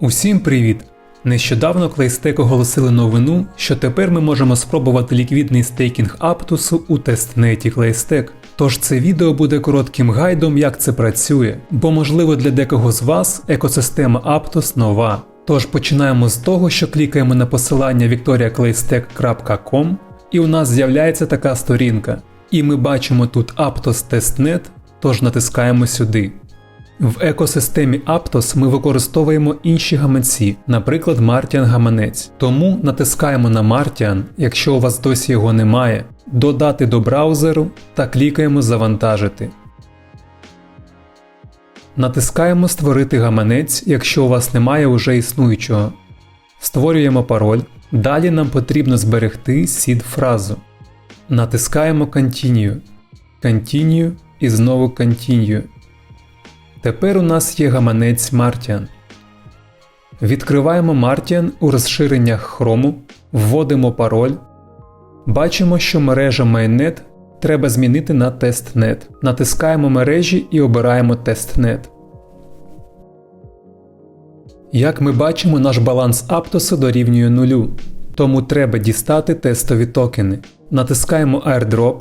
Усім привіт! Нещодавно Клейстек оголосили новину, що тепер ми можемо спробувати ліквідний стейкінг Аптусу у тестнеті Клейстек. Тож це відео буде коротким гайдом, як це працює, бо можливо для декого з вас екосистема Aptos нова. Тож починаємо з того, що клікаємо на посилання victoriaclaystec.com і у нас з'являється така сторінка. І ми бачимо тут Aptos Testnet, тож натискаємо сюди. В екосистемі Aptos ми використовуємо інші гаманці, наприклад, Martian гаманець. Тому натискаємо на Martian, якщо у вас досі його немає, додати до браузеру та клікаємо Завантажити. Натискаємо Створити гаманець, якщо у вас немає уже існуючого. Створюємо пароль. Далі нам потрібно зберегти сід фразу. Натискаємо Continue. Continue і знову Continue. Тепер у нас є гаманець Martian. Відкриваємо Martian у розширеннях Chrome, вводимо пароль. Бачимо, що мережа Mainnet треба змінити на TestNet. Натискаємо мережі і обираємо TestNet. Як ми бачимо, наш баланс Аптосу дорівнює нулю, тому треба дістати тестові токени. Натискаємо Airdrop.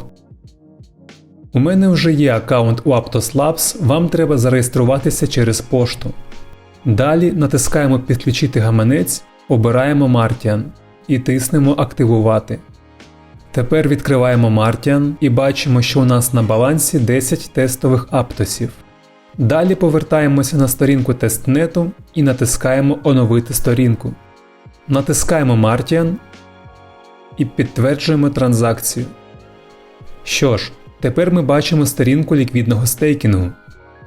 У мене вже є аккаунт у Aptos Labs, вам треба зареєструватися через пошту. Далі натискаємо Підключити гаманець, обираємо Martian і тиснемо Активувати. Тепер відкриваємо Martian і бачимо, що у нас на балансі 10 тестових аптосів. Далі повертаємося на сторінку тестнету і натискаємо Оновити сторінку. Натискаємо Martian і підтверджуємо транзакцію. Що ж, тепер ми бачимо сторінку ліквідного стейкінгу.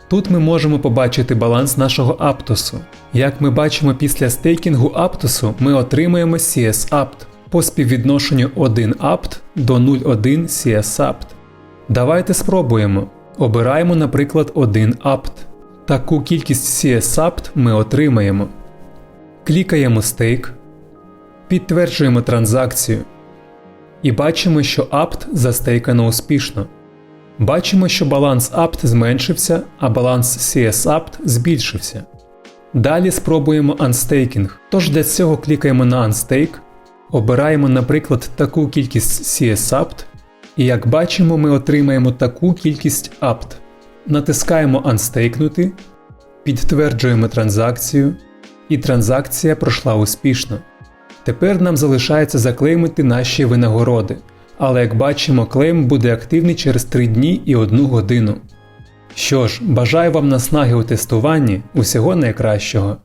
Тут ми можемо побачити баланс нашого Аптосу. Як ми бачимо після стейкінгу Аптосу, ми отримаємо CS Apt по співвідношенню 1 Apt до 0,1 CS Apt. Давайте спробуємо. Обираємо, наприклад, 1 Apt. Таку кількість CS Apt ми отримаємо. Клікаємо стейк, підтверджуємо транзакцію. І бачимо, що Apt застейкано успішно. Бачимо, що баланс Apt зменшився, а баланс CS Apt збільшився. Далі спробуємо Unstaking. Тож для цього клікаємо на Unstake, обираємо, наприклад, таку кількість CS Apt, і як бачимо, ми отримаємо таку кількість Apt. Натискаємо Unstakenути, підтверджуємо транзакцію, і транзакція пройшла успішно. Тепер нам залишається заклеймити наші винагороди, але як бачимо, клейм буде активний через 3 дні і 1 годину. Що ж, бажаю вам наснаги у тестуванні, усього найкращого.